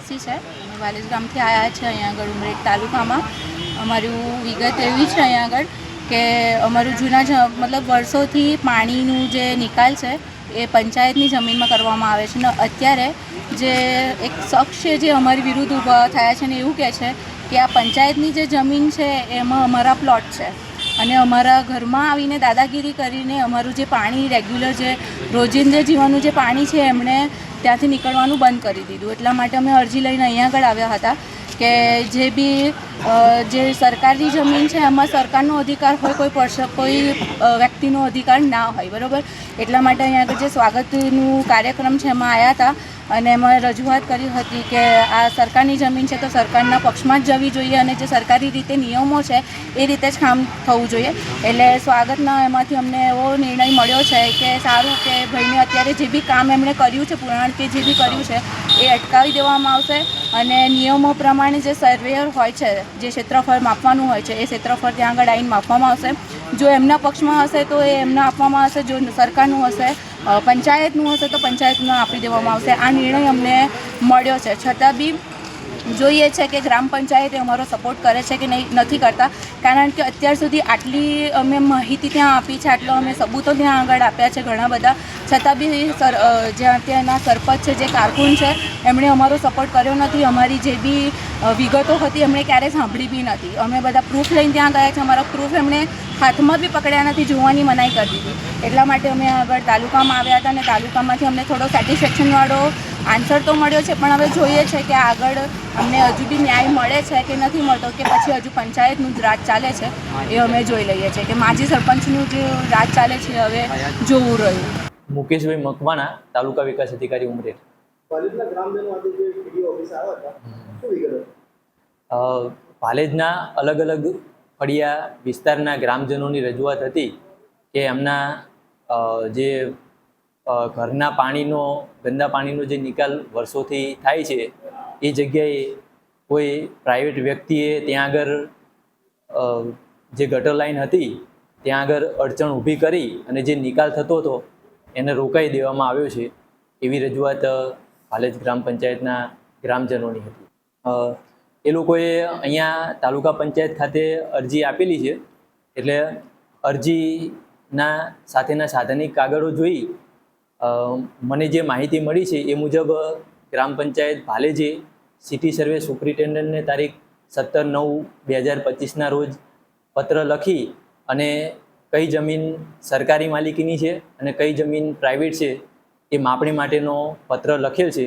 DC છે. અમે વાલેજ ગામથી આવ્યા છે અહીંયા આગળ ઉમરેઠ તાલુકામાં. અમારું વિગત એવી છે અહીંયા આગળ કે અમારું જૂના મતલબ વર્ષોથી પાણીનું જે નિકાલ છે એ પંચાયતની જમીનમાં કરવામાં આવે છે. ને અત્યારે જે એક શખ્સ છે જે અમારી વિરુદ્ધ ઊભા થયા છે ને એવું કહે છે કે આ પંચાયતની જે જમીન છે એમાં અમારા પ્લોટ છે. અને અમારા ઘરમાં આવીને દાદાગીરી કરીને અમારું જે પાણી રેગ્યુલર જે રોજિંદા જીવનનું જે પાણી છે એમણે ત્યાંથી નીકળવાનું બંધ કરી દીધું. એટલા માટે અમે અરજી લઈને અહીંયા આગળ આવ્યા હતા. કે જે બી જે સરકારની જમીન છે, એમાં સરકારનો અધિકાર હોય, કોઈ પર્સન કોઈ વ્યક્તિનો અધિકાર ના હોય, બરાબર? એટલા માટે અહીંયા આગળ જે સ્વાગતનું કાર્યક્રમ છે, એમાં આવ્યા હતા અને એમાં રજૂઆત કરી હતી કે આ સરકારની જમીન છે, તો સરકારના પક્ષમાં જ જવી જોઈએ અને જે સરકારી રીતે નિયમો છે, એ રીતે જ કામ થવું જોઈએ. એટલે સ્વાગતના એમાંથી અમને એવો નિર્ણય મળ્યો છે કે સારું કે ભાઈને અત્યારે જે બી કામ એમણે કર્યું છે, પુરાણ કે જે બી કર્યું છે એ અટકાવી દેવામાં આવશે અને નિયમો પ્રમાણે જે સર્વેયર હોય છે, જે ક્ષેત્રફળ માપવાનું હોય છે, એ ક્ષેત્રફળ ત્યાં આગળ આવીને માપવામાં આવશે. જો એમના પક્ષમાં હશે તો એ એમના આપવામાં આવશે, જો સરકારનું હશે પંચાયતનું હશે તો પંચાયતનું આપી દેવામાં આવશે. આ નિર્ણય અમને મળ્યો છે. છતાં બી જોઈએ છે કે ગ્રામ પંચાયતે અમારો સપોર્ટ કરે છે કે નહીં, નથી કરતા. કારણ કે અત્યાર સુધી આટલી અમે માહિતી ત્યાં આપી છે, આટલો અમે સબૂતો ત્યાં આગળ આપ્યા છે ઘણા બધા. છતાં બી સર જ્યાં ત્યાંના સરપંચ છે, જે કારકુન છે, એમણે અમારો સપોર્ટ કર્યો નથી. અમારી જે બી વિગતો હતી એમણે ક્યારેય સાંભળી બી નથી. અમે બધા પ્રૂફ લઈને ત્યાં ગયા છે. અમારા પ્રૂફ એમણે હાથમાં બી પકડ્યા નથી, જોવાની મનાઈ કરી દીધી. એટલા માટે અમે આગળ તાલુકામાં આવ્યા હતા અને તાલુકામાંથી અમને થોડો સેટિસ્ફેક્શનવાળો આન્સર તો મળ્યો છે પણ હવે જોઈએ છે કે આગળ અમને હજુ બી ન્યાય મળે છે કે નથી મળતો કે પછી હજુ પંચાયતનું જ રાજ ચાલે છે એ અમે જોઈ લઈએ છીએ કે માજી સરપંચનું જે રાજ ચાલે છે હવે જોવું રહ્યું મુકેશભાઈ મકવાણા તાલુકા વિકાસ અધિકારી ઉમરેઠ કોલેજના ગ્રામજનો આજે જે પીડીઓ ઓફિસ આવ્યા હતા શું વિગત હતી? અ, પાલેજના અલગ અલગ ફળિયા વિસ્તારના ગ્રામજનોની રજૂઆત હતી કે એમના જે ઘરના પાણીનો, ગંદા પાણીનો જે નિકાલ વર્ષોથી થાય છે, એ જગ્યાએ કોઈ પ્રાઇવેટ વ્યક્તિએ ત્યાં આગળ જે ગટર લાઈન હતી, ત્યાં આગળ અડચણ ઊભી કરી અને જે નિકાલ થતો હતો, એને રોકાઈ દેવામાં આવ્યો છે, એવી રજૂઆત હાલેજ ગ્રામ પંચાયતના ગ્રામજનોની હતી. એ લોકોએ અહીંયા તાલુકા પંચાયત ખાતે અરજી આપેલી છે, એટલે અરજીના સાથેના સાધનિક કાગળો જોઈ મને જે માહિતી મળી છે એ મુજબ ગ્રામ પંચાયત ભાલેજે સિટી સર્વે સુપ્રિન્ટેન્ડન્ટને તારીખ સત્તર નવ બે હજાર પચીસના રોજ પત્ર લખી અને કઈ જમીન સરકારી માલિકીની છે અને કઈ જમીન પ્રાઇવેટ છે એ માપણી માટેનો પત્ર લખેલ છે.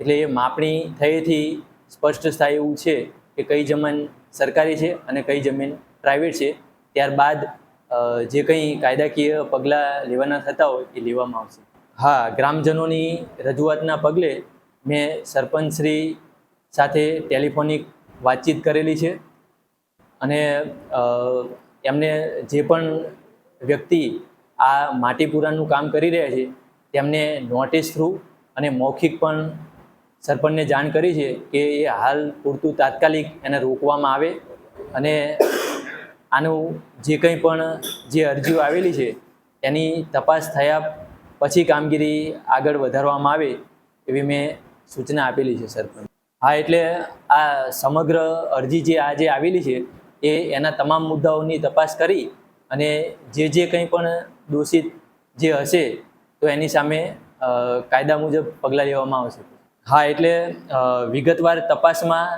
એટલે એ માપણી થયેથી સ્પષ્ટ થાય એવું છે કે કઈ જમીન સરકારી છે અને કઈ જમીન પ્રાઇવેટ છે. ત્યારબાદ જે કંઈ કાયદાકીય પગલાં લેવાના થતા હોય એ લેવામાં આવશે. હા, ગ્રામજનોની રજૂઆતના પગલે મેં સરપંચશ્રી સાથે ટેલિફોનિક વાતચીત કરેલી છે અને એમને જે પણ વ્યક્તિ આ માટીપુરાનું કામ કરી રહ્યા છે, તેમને નોટિસ થ્રુ અને મૌખિક પણ સરપંચને જાણ કરી છે કે એ હાલ પૂરતું તાત્કાલિક એને રોકવામાં આવે અને આનું જે કંઈ પણ જે અરજીઓ આવેલી છે એની તપાસ થયા પછી કામગીરી આગળ વધારવામાં આવે એવી મેં સૂચના આપેલી છે સરપંચ હા, એટલે આ સમગ્ર અરજી જે આજે આવેલી છે એ એના તમામ મુદ્દાઓની તપાસ કરી અને જે જે કંઈ પણ દોષિત જે હશે તો એની સામે કાયદા મુજબ પગલાં લેવામાં આવશે. હા, એટલે વિગતવાર તપાસમાં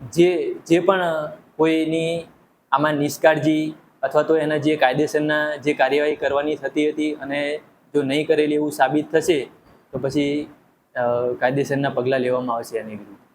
જે જે પણ કોઈની આમાં નિષ્કાળજી અથવા તો એના જે કાયદેસરના જે કાર્યવાહી કરવાની થતી હતી અને જો નહીં કરેલી એવું સાબિત થશે તો પછી કાયદેસરના પગલાં લેવામાં આવશે એની વિરુદ્ધ.